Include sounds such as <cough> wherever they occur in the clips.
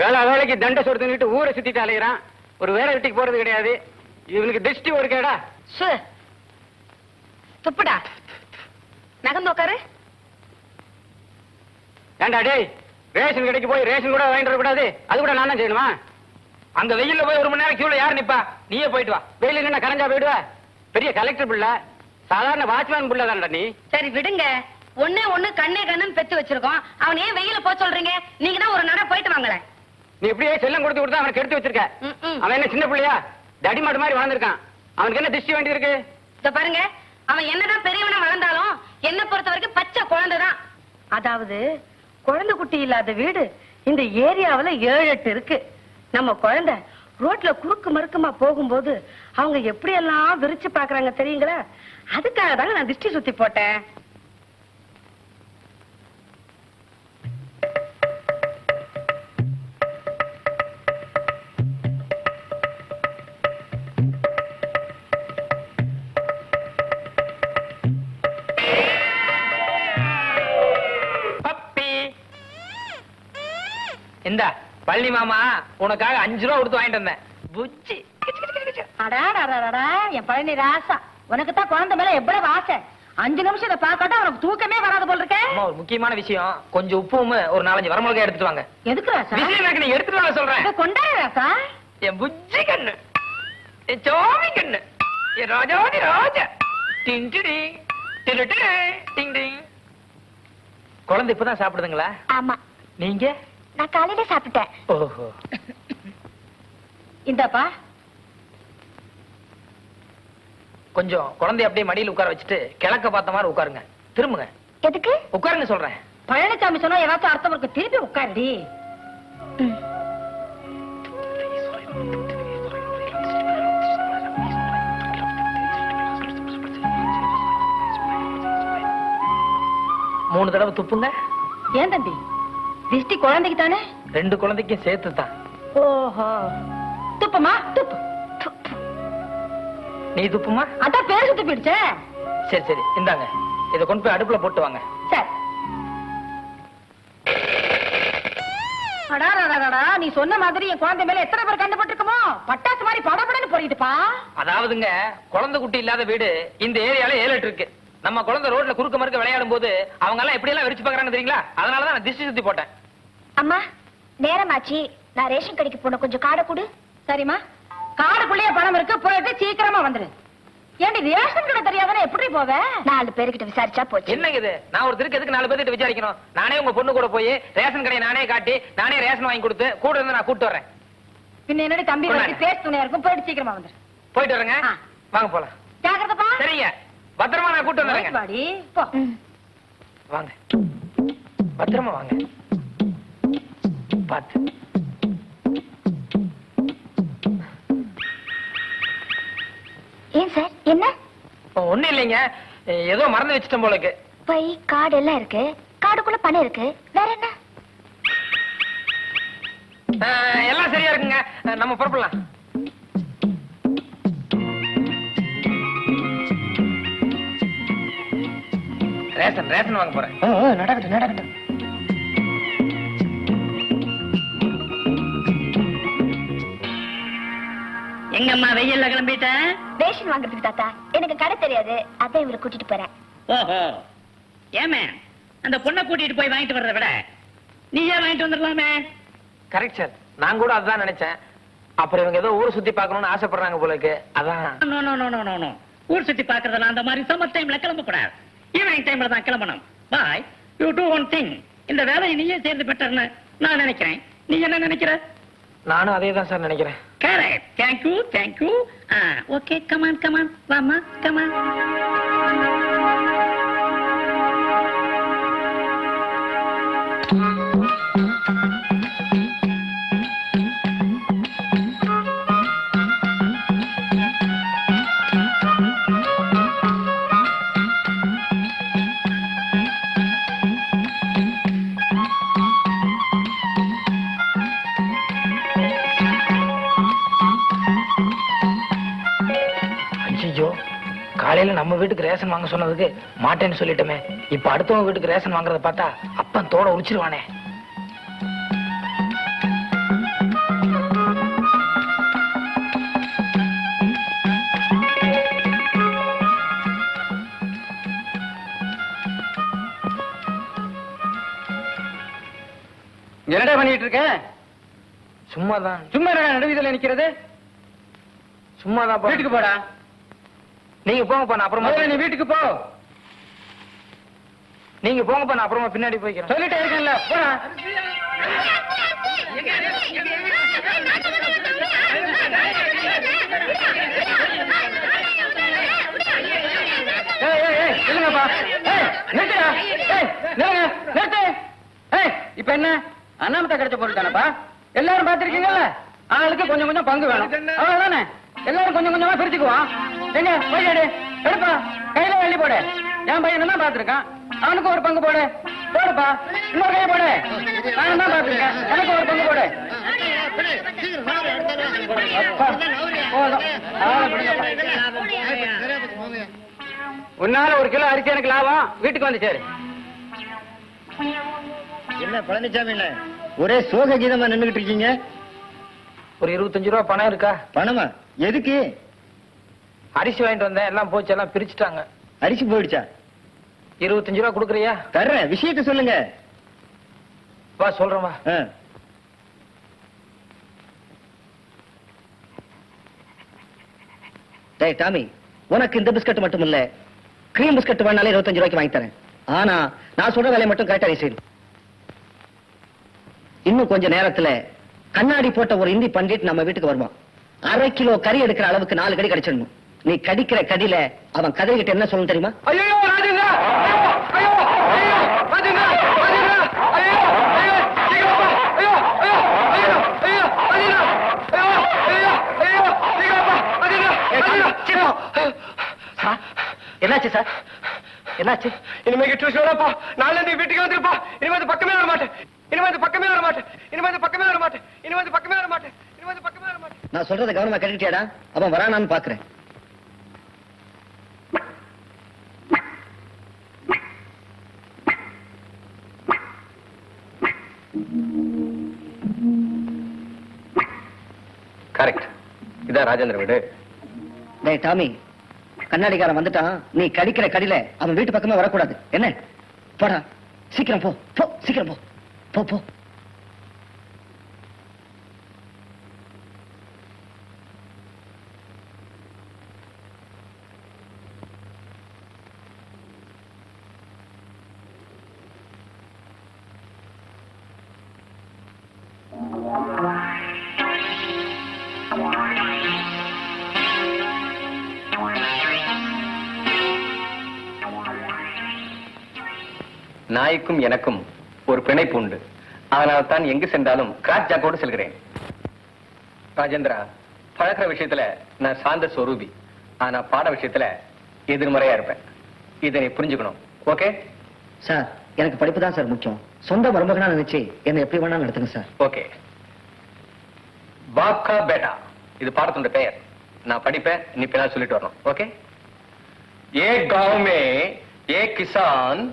வேலை வேலைக்கு தண்டை சொடுத்துக்கிட்டு ஊரை சுத்திட்டு அலைகிறான் ஒரு வேலை வெட்டிக்கு போறது கிடையாது. இவனுக்கு திருஷ்டி ஒரு கேடா. சு. துப்புடா. நகர்ந்து உட்காரு ஏண்டா டேய் ரேஷன் கடைக்கு போய் ரேஷன் கூட வாங்கிட்டு வரக்கூடாது. அது கூட நான் தான் செய்யணுமா? அங்க வெயில்ல போய் ஒரு மணி நேரம் கியூல யார் நிப்பா? நீயே போயிட்டு வா. வெயில என்ன கரைஞ்சா போயிடுவ? பெரிய கலெக்டர் பிள்ளை. சாதாரண வாட்ச்மேன் பிள்ளை தான்டா நீ. சரி விடுங்க. ஒண்ணே ஒண்ணு கண்ணே கண்ணுன்னு பெத்து வச்சிருக்கோம். அவன் ஏன் வெயில போக சொல்றீங்க? நீங்க தான் ஒரு நட போயிட்டு வாங்களேன். நீ இப்படியே செல்லம் கொடுத்து கொடுத்து அவனை கெடுத்து வச்சிருக்க. அவன் என்ன சின்ன பிள்ளையா? தடி மாடு மாதிரி வளர்ந்துருக்கான். அவனுக்கு என்ன திருஷ்டி வேண்டி இருக்கு இத பாருங்க அவன் என்னதான் பெரியவனா வளர்ந்தாலும் என்ன பொறுத்த வரைக்கும் பச்சை குழந்தைதான். அதாவது குழந்தை குட்டி இல்லாத வீடு இந்த ஏரியாவுல ஏழு எட்டு இருக்கு. நம்ம குழந்தை ரோட்ல குறுக்கு மறுக்குமா போகும்போது அவங்க எப்படி எல்லாம் விரிச்சு பாக்குறாங்க தெரியுங்களா? அதுக்காக தாங்க நான் திருஷ்டி சுத்தி போட்டேன். இந்தா பழனி மாமா உனக்காக அஞ்சு ரூபா கொடுத்து வாங்கிட்டு வந்தேன். புச்சி. என் பழனி ராசா. உனக்கு தான் குழந்தை மேல எவ்வளவு ஆசை. அஞ்சு நிமிஷம் இதை பார்க்காட்டா உனக்கு தூக்கமே வராது போல் இருக்க. அம்மா ஒரு முக்கியமான விஷயம். கொஞ்சம் உப்பும் ஒரு நாலஞ்சு வரமிளகாய் எடுத்துட்டு வாங்க. எதுக்கு ராசா? எனக்கு நீ எடுத்துட்டு வாங்க சொல்றேன். கொண்டாடு ராசா. என் புஜ்ஜி கண்ணு. என் சோமி கண்ணு. என் ராஜாதி ராஜா. டிங் டிடிடிடி, டிங் டிங். குழந்தை இப்பதான் சாப்பிடுதுங்களா? ஆமா. நீங்க? நான் காலையில சாப்பிட்டேன். ஓஹோ. இந்தாப்பா. கொஞ்சம் குழந்தைய அப்படியே மடியில் உட்கார வச்சுட்டு கிழக்க பார்த்த மாதிரி உட்காருங்க. திரும்புங்க. எதுக்கு? உட்காருங்க சொல்றேன். பழனிசாமி சொன்னா ஏதாச்சும் அர்த்தம் இருக்கு. திருப்பி உட்காருடி. மூணு தடவை துப்புங்க. ஏன் தம்பி? திஷ்டி குழந்தைக்கு தானே ரெண்டு குழந்தைக்கும் சேர்த்து தான் ஓஹோ. துப்பமா? துப்பு. நீ துப்புமா? அதான் பேர் சுத்தி போயிடுச்சே சரி சரி. இந்தாங்க. இதை கொண்டு போய் அடுப்புல போட்டு வாங்க. சரி. அடாடாடாடா நீ சொன்ன மாதிரி என் குழந்தை மேல எத்தனை பேர் கண்டுபட்டிருக்குமோ? பட்டாசு மாதிரி படபடன்னு பொறியுதுப்பா அதாவதுங்க குழந்தை குட்டி இல்லாத வீடு இந்த ஏரியால ஏழு இருக்கு. நம்ம குழந்தை ரோட்ல குறுக்க மறுக்க விளையாடும் போது அவங்க எல்லாம் எப்படி எல்லாம் வெறிச்சு பாக்குறாங்க தெரியுங்களா? அதனாலதான் நான் திஷ்டி சுத்தி போட்டேன். அம்மா நேரமாச்சு. நான் ரேஷன் கடைக்கு போன கொஞ்சம் காடை கொடு. சரிம்மா. காடுக்குள்ளேயே பணம் இருக்கு போயிட்டு சீக்கிரமா வந்துரு. ஏண்டி ரேஷன் கடை தெரியாதானே எப்படி போவ? நாலு பேர்கிட்ட விசாரிச்சா போச்சு. என்னங்க இது? நான் ஒரு திருக்கு எதுக்கு நாலு பேர்கிட்ட விசாரிக்கணும்? நானே உங்க பொண்ணு கூட போய் ரேஷன் கடையை நானே காட்டி நானே ரேஷன் வாங்கி கொடுத்து கூட இருந்து நான் கூட்டு வரேன் பின்ன என்னடி தம்பி. வச்சு பேச துணையா இருக்கும்? போயிட்டு சீக்கிரமா வந்துரு. போயிட்டு வரேங்க. வாங்க போலாம். ஜாக்கிரதப்பா. சரிங்க. பத்திரமா நான் கூட்டு பத்திரமா வாங்க. பார்த்து. ஏன் சார்? என்ன? ஒண்ணும் இல்லைங்க. ஏதோ மறந்து வச்சிட்டேன் போல இருக்கு பை காடு எல்லாம் இருக்கு. காடுக்குள்ள பணம் இருக்கு. வேற என்ன? எல்லாம் சரியா இருக்குங்க. நம்ம புறப்படலாம். ரேஷன் ரேஷன் வாங்க போறேன். நடக்கட்டும் நடக்கட்டும். எங்கம்மா வெயில்ல கிளம்பிட்ட? ரேஷன் வாங்குறதுக்கு தாத்தா. எனக்கு கடை தெரியாது. அதான் இவரை கூட்டிட்டு போறேன். ஓஹோ. ஏமே அந்த பொண்ணை கூட்டிட்டு போய் வாங்கிட்டு வர்றத விட நீயே வாங்கிட்டு வந்துடலாமே? கரெக்ட் சார் நான் கூட அதான் நினைச்சேன். அப்புறம் இவங்க ஏதோ ஊரை சுத்தி பார்க்கணும்னு ஆசைப்படுறாங்க போல இருக்கு. அதான். No no no no no no ஊர் சுத்தி பாக்குறதுல அந்த மாதிரி சம்மர் டைம்ல கிளம்ப கூடாது. ஈவினிங் டைம்ல தான் கிளம்பணும். பாய் யூ டூ ஒன் திங் இந்த வேலையை நீயே சேர்ந்து பெற்றன்னு நான் நினைக்கிறேன். நீ என்ன நினைக்கிற? நானும் அதே தான் சார் நினைக்கிறேன். Correct. Thank you, thank you. Ah, okay, come on, come on, Mama. come on. சொன்னதுக்கு மாட்டேன்னு சொல்லிட்டமே. இப்ப அடுத்தவங்க வீட்டுக்கு ரேஷன் வாங்குறத பார்த்தா அப்பன் தோட உரிச்சிருவானே. என்னடா பண்ணிட்டு இருக்கேன் சும்மாதான். சும்மா நடுவீதியில் நிக்கிறது? சும்மாதான் வீட்டுக்கு போடா. நீங்க போங்கப்பா நான் அப்புறமா முதல்ல நீ வீட்டுக்கு போ. நீங்க போங்கப்பா நான் அப்புறமா பின்னாடி போய்க்கிறேன். சொல்லிட்டே இருக்கேன்ல போடா ஏய், ஏய், ஏய், நில்லுங்கப்பா. ஏய், நிறுத்துடா. ஏய், நில்லுங்க, நிறுத்து. ஏய், இப்ப என்ன? அண்ணாமத்தை கிடைச்ச பொருள் தானப்பா? எல்லாரும் பாத்திருக்கீங்கல்ல ஆளுக்கு கொஞ்சம் கொஞ்சம் பங்கு வேணும். அவ்வளவுதானே? எல்லாரும் கொஞ்சம் கொஞ்சமா பிரிச்சுக்குவோம் எங்க போய் எடு எடுப்பா. கையில வெள்ளி போடு. என் பையன் தான் பாத்திருக்கான் அவனுக்கு ஒரு பங்கு போடு. போடுப்பா. இன்னொரு கையை போடு. நானும் தான் பாத்திருக்கேன் எனக்கு ஒரு பங்கு போடு. உன்னால ஒரு கிலோ அரிசி எனக்கு லாபம். வீட்டுக்கு வந்து சேரு. என்ன பழனிசாமி ஒரே சோக கீதமா நின்னுகிட்டு இருக்கீங்க? ஒரு இருபத்தஞ்சு ரூபா பணம் இருக்கா? பணமா? எதுக்கு? அரிசி வாங்கிட்டு வந்தேன் எல்லாம் போச்சு எல்லாம் பிரிச்சுட்டாங்க. அரிசி போயிடுச்சா? இருபத்தஞ்சு ரூபா கொடுக்குறியா? தர்றேன் விஷயத்த சொல்லுங்க. வா சொல்றேன் வா. டேய் டாமி உனக்கு இந்த பிஸ்கட் மட்டும் இல்ல. கிரீம் பிஸ்கட் வேணாலே இருபத்தஞ்சு ரூபாய்க்கு வாங்கி தரேன். ஆனா நான் சொல்ற வேலையை மட்டும் கரெக்டா நீ இன்னும் கொஞ்ச நேரத்துல கண்ணாடி போட்ட ஒரு இந்தி பண்டிட் நம்ம வீட்டுக்கு வருவான் அரை கிலோ கறி எடுக்கிற அளவுக்கு நாலு கறி கிடைச்சிடணும் நீ கடிக்கிற கடியில அவன் கதைகிட்ட என்ன சொல்லணும் தெரியுமா ஐயோ ராஜேந்திரா ஐயோ ஐயோ ராஜேந்திரா ராஜேந்திரா ஐயோ ஐயோ சீக்கிரமா ஐயோ ஐயோ ஐயோ ஐயோ ராஜேந்திரா ஐயோ ஐயோ ஐயோ சீக்கிரமா ராஜேந்திரா ராஜேந்திரா என்னாச்சு சார் என்னாச்சு இனிமே டியூஷன் வரப்பா நாளைல இருந்து வீட்டுக்கு வந்துருப்பா இனிமே இந்த பக்கமே வர மாட்டேன் இனிமே இந்த பக்கமே வர மாட்டேன் இனிமே இந்த பக்கமே வர மாட்டேன் இனிமே இந்த பக்கமே வர மாட்டேன் இனிமே இந்த பக்கமே வர மாட்டேன் நான் சொல்றத கவனமா கேட்டுட்டியாடா அவன் வரானான்னு பாக்குறேன். கரெக்ட் இதான் ராஜேந்திர வீடு. டேய் டாமி கண்ணாடிக்காரன் வந்துட்டான். நீ கடிக்கிற கடியில அவன் வீட்டு பக்கமே வரக்கூடாது. என்ன? போடா. சீக்கிரம் போ. போ சீக்கிரம் போ. போ போ. நாய்க்கும் எனக்கும் ஒரு பிணைப்பு உண்டு. அதனால தான் எங்கு சென்றாலும் கிராக் ஜாக்கோடு செல்கிறேன். ராஜேந்திரா பழக்கிற விஷயத்துல நான் சாந்த ஸ்வரூபி ஆனா பாட விஷயத்துல எதிர்மறையா இருப்பேன். இதை புரிஞ்சுக்கணும். ஓகே? சார் எனக்கு படிப்பு தான் சார் முக்கியம். சொந்த மருமகனா நினைச்சு என்ன எப்படி வேணாலும் நடத்துங்க சார். ஓகே. பாப்கா பேட்டா. இது பாடத்தோட பெயர். நான் படிப்பேன் நீ பின்னால் சொல்லிட்டு வரணும். ஓகே? ஏ காவ் ஏ கிசான்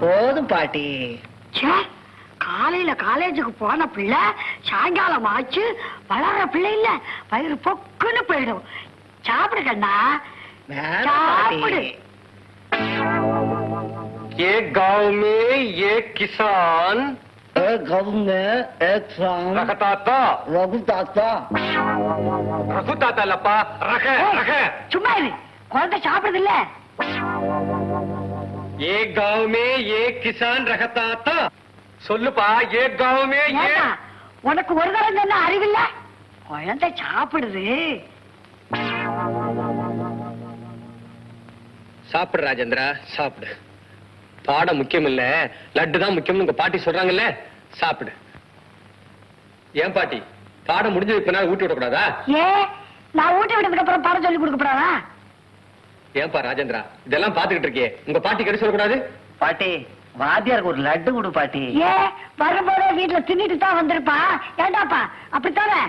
போதும் பாட்டி காலையில காலேஜுக்கு போன பிள்ளை சாயங்காலம் ஆச்சு வளர்ற பிள்ளை இல்ல வயிறு பொக்குன்னு போயிடும் சாப்பிடு கண்ணா வேணாம் சாப்பிடு. பாட்டி एक गांव में एक किसान एक गाँव में एक शाम रखता था रघु दाता रखता था लपा रखे रखे சும்மா இரு குழந்தை சாப்பிடுது இல்ல ஏ காவுமே ஏ கிசான் ரகத்தாத்தா சொல்லுப்பா ஏ காவுமே ஏ உனக்கு ஒரு தரம் சொன்ன அறிவில்ல? குழந்தை சாப்பிடுது. சாப்பிடு ராஜேந்திரா சாப்பிடு. பாடம் முக்கியம் இல்ல லட்டு தான் முக்கியம் உங்க பாட்டி சொல்றாங்கல்ல சாப்பிடு. ஏன் பாட்டி? பாடம் முடிஞ்சதுக்கு பின்னால் ஊட்டி விடக்கூடாதா? ஏ நான் ஊட்டி விட்டதுக்கு அப்புறம் பாடம் சொல்லி கொடுக்கப்படாதா ஏன்பா ராஜேந்திரா இதெல்லாம் பாத்துக்கிட்டு இருக்கே உங்க பாட்டி கறி சொல்லக்கூடாது பாட்டி வாத்தியாருக்கு ஒரு லட்டு கொடு பாட்டி ஏ வரும்போதே வீட்டுல தின்னுட்டு தான் வந்திருப்பா ஏண்டாப்பா அப்படித்தானே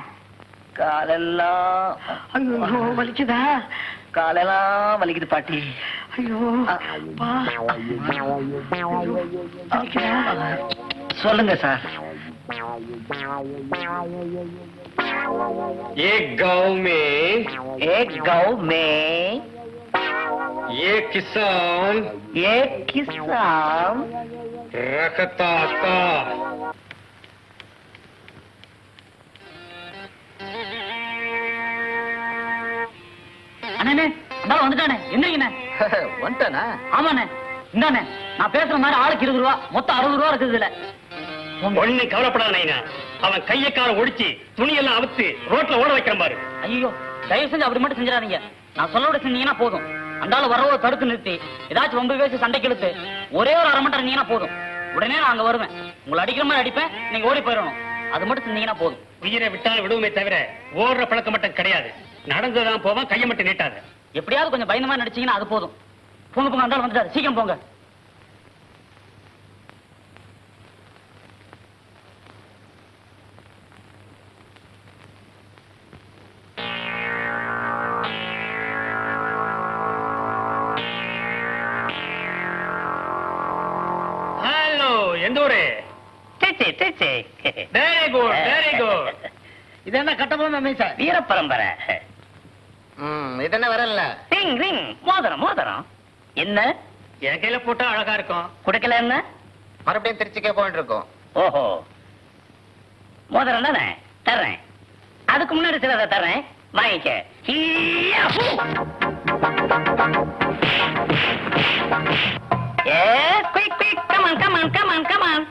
காலெல்லாம் ஐயோ வலிக்குதா காலெல்லாம் வலிக்குது பாட்டி ஐயோ அப்பா. வலிக்குதா சொல்லுங்க சார் एक गांव में एक गांव में ஏ கிசான் ஏ கிசாம். ரகதாத்தா. அண்ணே அந்தாலும் வந்துட்டானே. எந்திரிங்கண்ணே <laughs> வந்துட்டானா? ஆமாண்ணே இந்தாண்ணே. நான் பேசுற மாதிரி ஆளுக்கு இருபது ரூபா மொத்தம் அறுபது ரூபா இருக்குது இதுல ஒண்ணு கவலைப்படாத அவன் கைய கால ஒடிச்சு துணியெல்லாம் அவுத்து ரோட்ல ஓட வைக்கிறேன் பாரு. ஐயோ தயவு செஞ்சு அப்படி மட்டும் செஞ்சிடாதீங்க. நான் சொல்ல விட செஞ்சீங்கன்னா போதும். அந்தாலும் வரவோ தடுத்து நிறுத்தி. ஏதாச்சும் ரொம்ப பேசி சண்டைக்கு இழுத்து ஒரே ஒரு அரை மணி நேரம் போதும். உடனே நான் அங்க வருவேன். உங்களை அடிக்கிற மாதிரி அடிப்பேன் நீங்க ஓடி போயிடணும். அது மட்டும் செஞ்சீங்கன்னா போதும். உயிரை விட்டாலும் விடுவோமே தவிர ஓடுற பழக்கம் மட்டும் கிடையாது. நடந்துதான் போவான் கையை மட்டும் நீட்டாத. எப்படியாவது கொஞ்சம் பயந்த மாதிரி நடிச்சீங்கன்னா அது போதும். போங்க போங்க அந்தாலும் வந்துட்டாரு. சீக்கிரம் போங்க. வெரி குட் வெரி குட் இது என்ன கட்டபொம்மன் மீச? வீர பரம்பரை இது என்ன வரல ரிங் ரிங். மோதிரம் மோதிரம். என்ன? என் கையில போட்டா அழகா இருக்கும். கொடுக்கல என்ன? மறுபடியும் திருச்சிக்கே போயிட்டு இருக்கோம் ஓஹோ. மோதிரம் தானே? தர்றேன். அதுக்கு முன்னாடி சிலதை தர்றேன். வாங்கிக்க. ஹீயா, ஹூ. Yes, quick, quick, come on,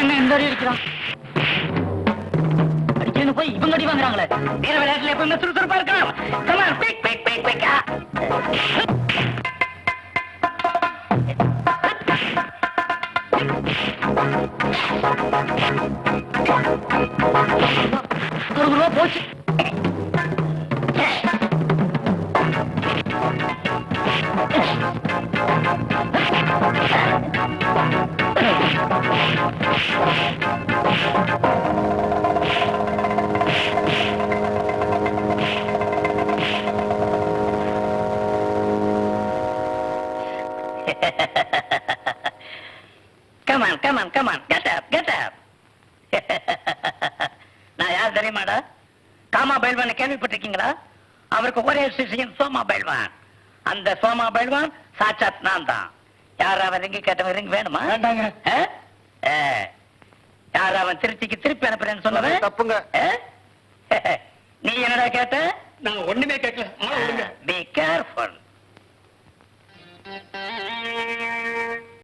என்ன? இந்த அடி அடிக்கிறான். போய் இவங்க அடி வாங்குறாங்களே. வீர விளையாட்டுல எப்பவுமே சுறுசுறுப்பா இருக்கலாம் Come on, quick, quick, quick, quick. ரூபா போச்சு. தெரியுமாடா? காமா பைல்வான கேள்விப்பட்டிருக்கீங்களா? அவருக்கு ஒரே சிஷியன் சோமா பைல்வான். அந்த சோமா பைல்வான் சாட்சாத் நான் தான் யார் அவன் ரிங்கி கேட்டவன் ரிங் வேணுமா? வேண்டாங்க. யார் அவன் திருச்சிக்கு திருப்பி அனுப்புறேன்னு சொன்னவன்? தப்புங்க. <laughs> நீ என்னடா கேட்ட? நான் ஒண்ணுமே கேட்கல. Be careful